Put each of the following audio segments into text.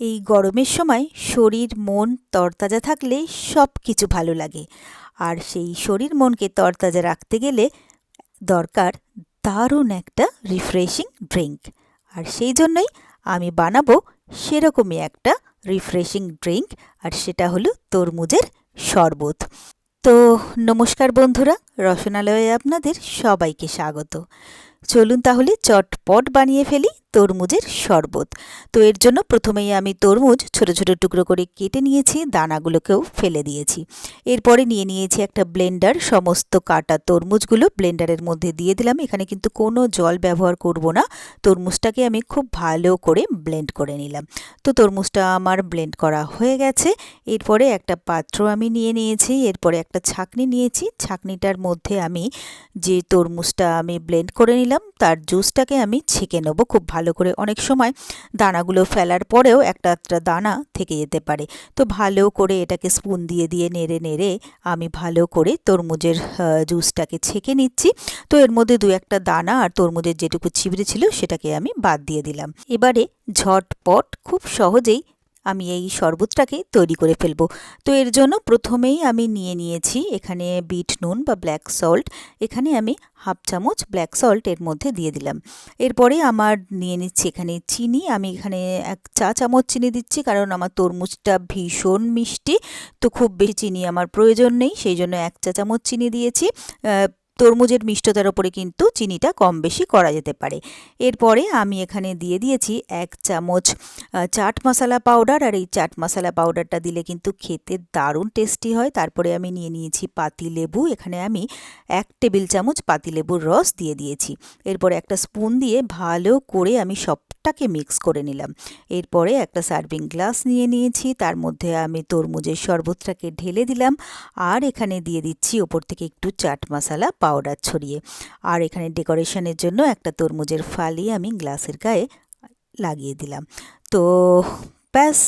এই গরমের সময় শরীর, মন তরতাজা থাকলে সব কিছু ভালো লাগে। আর সেই শরীর, মনকে তরতাজা রাখতে গেলে দরকার দারুণ একটা রিফ্রেশিং ড্রিঙ্ক আর সেই জন্যই আমি বানাবো সেরকমই একটা রিফ্রেশিং ড্রিঙ্ক আর সেটা হলো তরমুজের শরবত। তো নমস্কার বন্ধুরা, রসনালয়ে আপনাদের সবাইকে স্বাগত। চলুন তাহলে চটপট বানিয়ে ফেলি তরমুজের শরবত। তো এর জন্য প্রথমেই আমি তরমুজ ছোট ছোট টুকরো করে কেটে নিয়েছি, দানাগুলোকেও ফেলে দিয়েছি। এরপরে নিয়ে নিয়েছি একটা ব্লেন্ডার, সমস্ত কাটা তরমুজগুলো ব্লেন্ডারের মধ্যে দিয়ে দিলাম। এখানে কিন্তু কোনো জল ব্যবহার করব না, তরমুজটাকে আমি খুব ভালো করে ব্লেন্ড করে নিলাম। তো তরমুজটা আমার ব্লেন্ড করা হয়ে গেছে। এরপরে একটা পাত্র আমি নিয়ে নিয়েছি, এরপরে একটা ছাকনি নিয়েছি। ছাকনিটার মধ্যে আমি যে তরমুজটা আমি ব্লেন্ড করে নিলাম তার জুসটাকে আমি ছেঁকে নেব খুব ভালো করে। অনেক সময় দানাগুলো ফেলার পরেও একটা একটা দানা থেকে যেতে পারে। তো ভালো করে এটাকে স্পুন দিয়ে দিয়ে নেড়ে নেড়ে আমি ভালো করে তরমুজের জুসটাকে ছেঁকে নিচ্ছি। তো এর মধ্যে দু একটা দানা আর তরমুজের যেটুকু ছিবড়ে ছিল সেটাকে আমি বাদ দিয়ে দিলাম। এবারে ঝটপট, খুব সহজেই আমি এই শরবতটাকে তৈরি করে ফেলব। তো এর জন্য প্রথমেই আমি নিয়ে নিয়েছি এখানে বিট নুন বা ব্ল্যাক সল্ট। এখানে আমি হাফ চামচ ব্ল্যাক সল্ট এর মধ্যে দিয়ে দিলাম। এরপরে আমার নিয়ে নিচ্ছি এখানে চিনি। আমি এখানে এক চা চামচ চিনি দিচ্ছি কারণ আমার তরমুজটা ভীষণ মিষ্টি। তো খুব বেশি চিনি আমার প্রয়োজন নেই, সেই জন্য এক চা চামচ চিনি দিয়েছি। তরমুজের মিষ্টতার ওপরে কিন্তু চিনিটা কম বেশি করা যেতে পারে। এরপরে আমি এখানে দিয়ে দিয়েছি এক চামচ চাট মশলা পাউডার। আর এই চাট মশলা পাউডারটা দিলে কিন্তু খেতে দারুণ টেস্টি হয়। তারপরে আমি নিয়ে নিয়েছি পাতি লেবু এখানে আমি এক টেবিল চামচ পাতি লেবুর রস দিয়ে দিয়েছি। এরপরে একটা স্পুন দিয়ে ভালো করে আমি সব সবটাকে মিক্স করে নিলাম। এরপরে একটা সার্ভিং গ্লাস নিয়ে নিয়েছি, তার মধ্যে আমি তরমুজের শরবতটাকে ঢেলে দিলাম, আর এখানে দিয়ে দিচ্ছি ওপর থেকে একটু চাট মশলা পাউডার ছড়িয়ে। আর এখানে ডেকোরেশনের জন্য একটা তরমুজের ফালি আমি গ্লাসের গায়ে লাগিয়ে দিলাম। তো ব্যাস,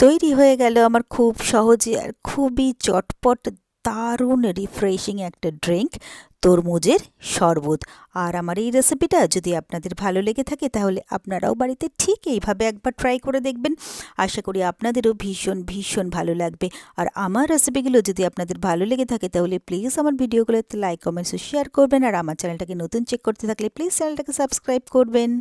তৈরি হয়ে গেল আমার খুব সহজে আর খুবই চটপট দারুণ রিফ্রেশিং একটা ড্রিঙ্ক তরমুজের শরবত। আর আমার এই রেসিপিটা যদি আপনাদের ভালো লেগে থাকে, তাহলে আপনারাও বাড়িতে ঠিক এইভাবে একবার ট্রাই করে দেখবেন। আশা করি আপনাদেরও ভীষণ ভীষণ ভালো লাগবে। আর আমার রেসিপিগুলো যদি আপনাদের ভালো লেগে থাকে, তাহলে প্লিজ আমার ভিডিওগুলোতে লাইক কমেন্টস শেয়ার করবেন। আর আমার চ্যানেলটাকে নতুন চেক করতে থাকলে প্লিজ চ্যানেলটাকে সাবস্ক্রাইব করবেন।